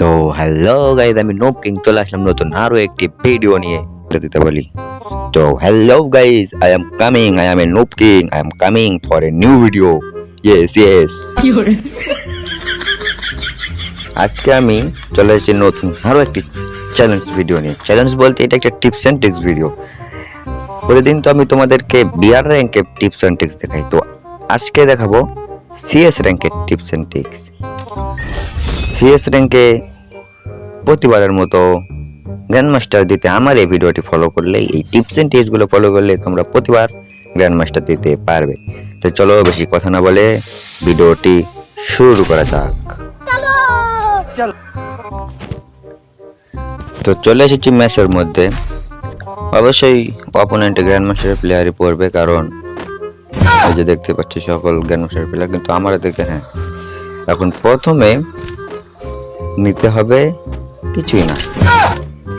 তো hello guys আমি নোব king চলে আসলাম নতুন আরও একটি ভিডিও নিয়ে এটা দিতে বলি। তো hello guys I am coming I am a noob king I am coming for a new video yes yes আজকে আমি চলে এসেছি নতুন আরও একটি চ্যালেঞ্জ ভিডিও নিয়ে। চ্যালেঞ্জ বলতে এটা একটা টিপস অ্যান্ড ট্রিক্স ভিডিও প্রতিদিন তো আমি তোমাদেরকে বিআর র্যাঙ্কের টিপস অ্যান্ড ট্রিক্স দেখাই। তো আজকে দেখাবো সিএস র্যাঙ্কের টিপস অ্যান্ড ট্রিক্স সিএস র্যাঙ্কে প্রতিবারের মতো গ্র্যান্ড মাস্টার দিতে আমার এই ভিডিওটি ফলো করলে এই টিপস অ্যান্ড ট্রিক্সগুলো ফলো করলে তোমরা প্রতিবার গ্র্যান্ড মাস্টার দিতে পারবে। তো চলো বেশি কথা না বলে ভিডিওটি শুরু করা যাক। তো চলে এসেছি ম্যাচের মধ্যে। অবশ্যই অপোনেন্ট গ্র্যান্ড মাস্টার প্লেয়ারই পড়বে কারণ এই যে দেখতে পাচ্ছি সকল গ্র্যান্ড মাস্টার প্লেয়ার কিন্তু আমার দেখে হ্যাঁ। এখন প্রথমে নিতে হবে কিছুই না।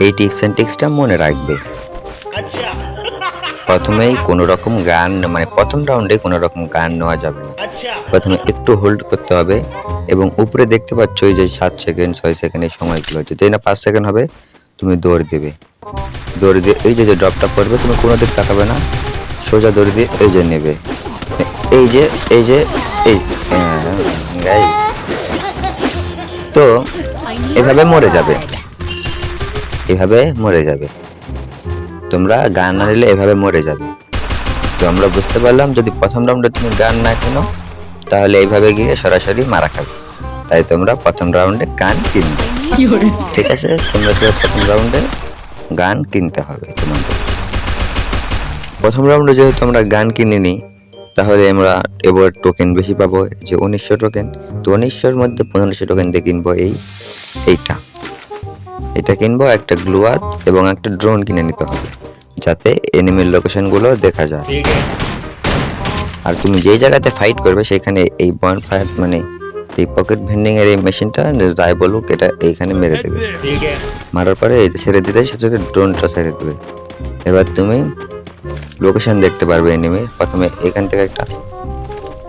এই টিপস অ্যান্ড টিক্সটা মনে রাখবে। প্রথমেই কোনো রকম গান মানে প্রথম রাউন্ডে কোনো রকম গান নেওয়া যাবে না। প্রথমে একটু হোল্ড করতে হবে এবং উপরে দেখতে পাচ্ছ এই যে সাত সেকেন্ড ছয় সেকেন্ড এই সময়গুলো হচ্ছে। যেই না পাঁচ সেকেন্ড হবে তুমি দৌড় দেবে। দৌড় দিয়ে এই যে যে ড্রপটা পড়বে তুমি কোনো দিক তাকাবে না। সোজা দৌড় দিয়ে এই যে নেবে। এই যে এই যে এই হ্যাঁ, তো এভাবে মরে যাবে। এভাবে মরে যাবে। তোমরা গান না নিলে এভাবে মরে যাবে। তো আমরা বুঝতে পারলাম, যদি প্রথম রাউন্ডে তুমি গান না কেনো, তাহলে এইভাবে গিয়ে সরাসরি মারা খাবে। তাই তোমরা প্রথম রাউন্ডে গান কিনবে। ঠিক আছে, তোমরা তো প্রথম রাউন্ডে গান কিনতে হবে তোমাদের। প্রথম রাউন্ডে যেহেতু আমরা গান কিনিনি তাহলে আমরা এবার টোকেন বেশি পাবো যে উনিশশো টোকেন তো উনিশশোর মধ্যে পনেরোশো টোকেন দিয়ে কিনবো এই এইটা। এটা কিনবো একটা গ্লুয়ার এবং একটা ড্রোন কিনে নিতে হবে যাতে এনিমির লোকেশনগুলো দেখা যায়। আর তুমি যেই জায়গাতে ফাইট করবে সেখানে এই বন ফায়ার মানে এই পকেট ভেন্ডিং এর এই মেশিনটা যাই বলুক এটা এইখানে মেরে দেবে। মারার পরে ছেড়ে দিতে সাথে সাথে ড্রোনটা ছেড়ে দেবে। এবার তুমি লোকেশন দেখতে পারবে এনিমি প্রথমে এখান থেকে একটা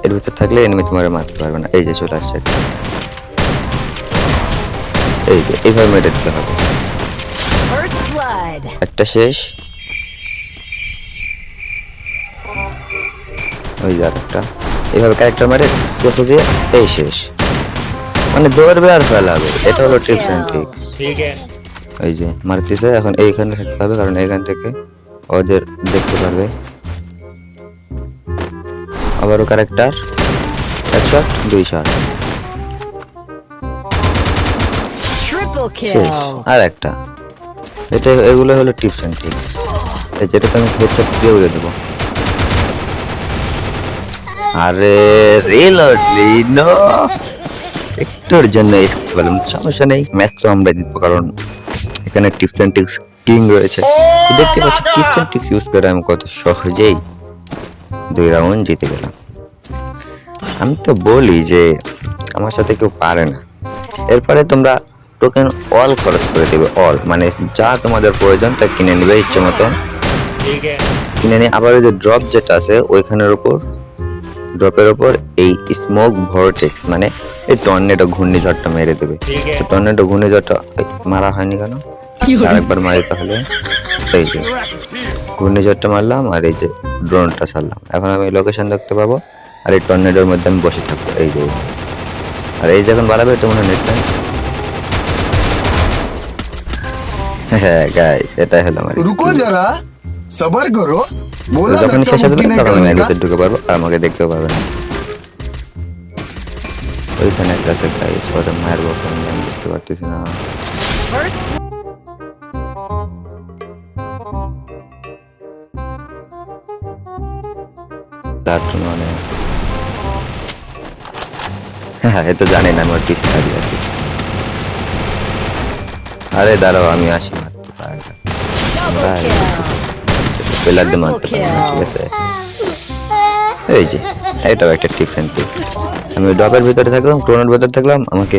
এর ভিতর থাকলে এনিমি তোমার মারতে পারবে না। এই যে চলে আসছে এই যে এইভাবে মেরে দিতে হবে। একটা শেষ। ওই যে একটা এইভাবে ক্যারেক্টার মারে কেসে দিয়ে এই শেষ। মানে দৌড়বে আর ফেলাবে এটা হলো টিপস অ্যান্ড ট্রিক্স ওই যে মারতেছে এখন এইখানে থাকতে হবে কারণ এইখান থেকে ওদের দেখতে পারবে। আবারও ক্যারেক্টার এক শট দুই শট. আর একটা। এটা এগুলো হলো টিপস অ্যান্ড ট্রিক্স যেটাকে আমি হেডশট দিয়ে উড়ে দেবো। আরে রিলোডলি নো একটুর জন্য এসে বললাম সমস্যা নেই। ম্যাচ তো আমরা জিতবো কারণ এখানে টিপস অ্যান্ড ট্রিক্স কিং রয়েছে। দেখতে পাচ্ছি কিচেন টিক্স ইউজ করে আমি কত সহজেই দুই রাউন্ড জিতে গেলাম। আমি তো বলি যে আমার সাথে কেউ পারে না। এরপরে তোমরা টোকেন অল খরচ করে দেবে অল মানে যা তোমাদের প্রয়োজন তা কিনে নেবে ইচ্ছে মতন। কিনে নিয়ে আবার যে ড্রপ যেটা আছে ওইখানের উপর ড্রপের ওপর এই স্মোক ভরটেক্স মানে এই টর্নেটো ঘূর্ণিঝড়টা মেরে দেবে। টর্নেটো ঘূর্ণিঝড়টা মারা হয়নি কেন? আরেকবার মারি তাহলে। এই যে ঘূর্ণিঝড়টা মারলাম আর এই যে ড্রোনটা ছাড়লাম। এখন আমি লোকেশন দেখতে পাবো আর এই টর্নেডোর মধ্যে আমি বসে থাকব। এই যে আর এই যখন বাড়াবে মনে হয় হ্যাঁ গাইস এটাই হলো আমার রুকো যারা সবার করো। বলা যখন শেষ হবে তখন আমি ঢুকে পারব আর আমাকে দেখতেও পারবে না। ওইখানে একটা আছে গাইস ওটা আমি বুঝতে পারতেছি না। প্লাটুন মানে হ্যাঁ, হ্যাঁ এ তো জানেন আমি ওর পিছনে দাঁড়িয়ে আছি। আরে দাঁড়াও, আমি আসি পেলারদের মারতে পারি এই যে, এটাও একটা ডিফারেন্ট টিপ আমি ডবের ভিতরে থাকলাম ক্রোনের ভিতরে থাকলাম, আমাকে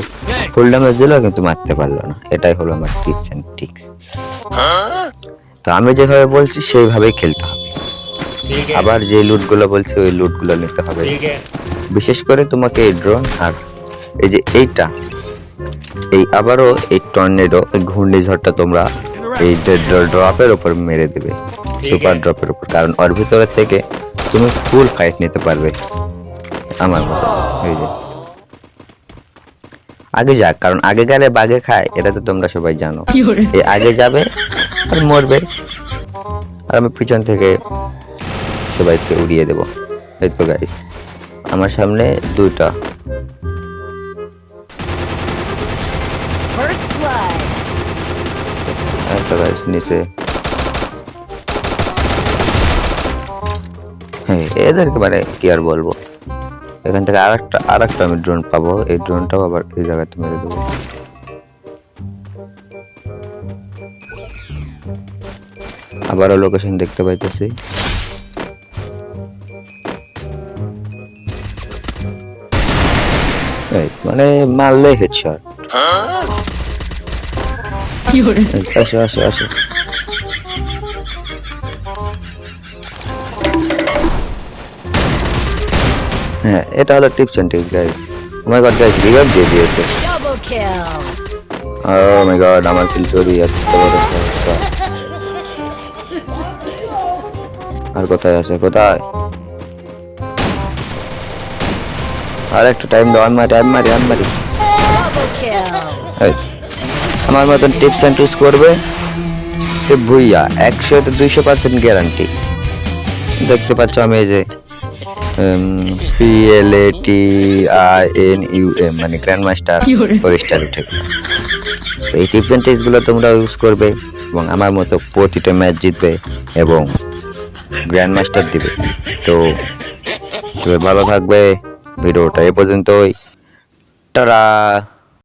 ফুল ড্যামেজ দিল, কিন্তু মারতে পারল না। এটাই হলো আমার টিপস অ্যান্ড টিক্স তো আমি যেভাবে বলছি, সেইভাবেই খেলতে হবে। আবার যে লুটগুলো বলছে ওই লুটগুলো নিতে হবে। বিশেষ করে তোমাকে এই ড্রোন আর এই যে এইটা এই আবারও এই টর্নেডো এই ঘূর্ণিঝড়টা তোমরা এই ড্রপের ওপর মেরে দেবে সুপার ড্রপের উপর। কারণ ওর ভিতরে থেকে তুমি ফুল ফাইট নিতে পারবে আমার মতো। এই যে। আগে যাক কারণ আগে গেলে বাগে খায় এটা তো তোমরা সবাই জানো। এই আগে যাবে আর মরবে। আর আমি পিছন থেকে সবাইকে উড়িয়ে দেব। এই তো গাইস আমার সামনে দুইটা. একটা গাইস নিচে। হ্যাঁ এদেরকে মানে কি আর বলব? এখান থেকে আরেকটা আরেকটা আমি ড্রোন পাবো। এই ড্রোনটাও আবার এই জায়গাতে মেরে দেবো। আবারও লোকেশন দেখতে পাইতেছি। মানে মারলে হেডশট আসো আসো আসো। হ্যাঁ এটা হলো tips and tricks guys oh my god guys revive দিয়ে দিয়েছে। ও মাই গড আমার কিল চুরি এত বড়। সমস্যা আর কোথায় আছে? কোথায়? আর একটু টাইম দাও আমি মারি আমি মারি আমি মারি আমার মতন টিপস অ্যান্ড ট্রিক্স করবে সে ভুইয়া একশো তো দুইশো পার্সেন্ট গ্যারান্টি দেখতে পাচ্ছ আমি এই যে P L A T I N U M মানে গ্র্যান্ড মাস্টার ফরেস্টার উঠে তো এই টিপস অ্যান্ড ট্রিক্সগুলো তোমরা ইউজ করবে এবং আমার মতো প্রতিটা ম্যাচ জিতবে এবং গ্র্যান্ড মাস্টার দিবে। তো ভালো থাকবে। ভিডিওটা এ পর্যন্তই টাটা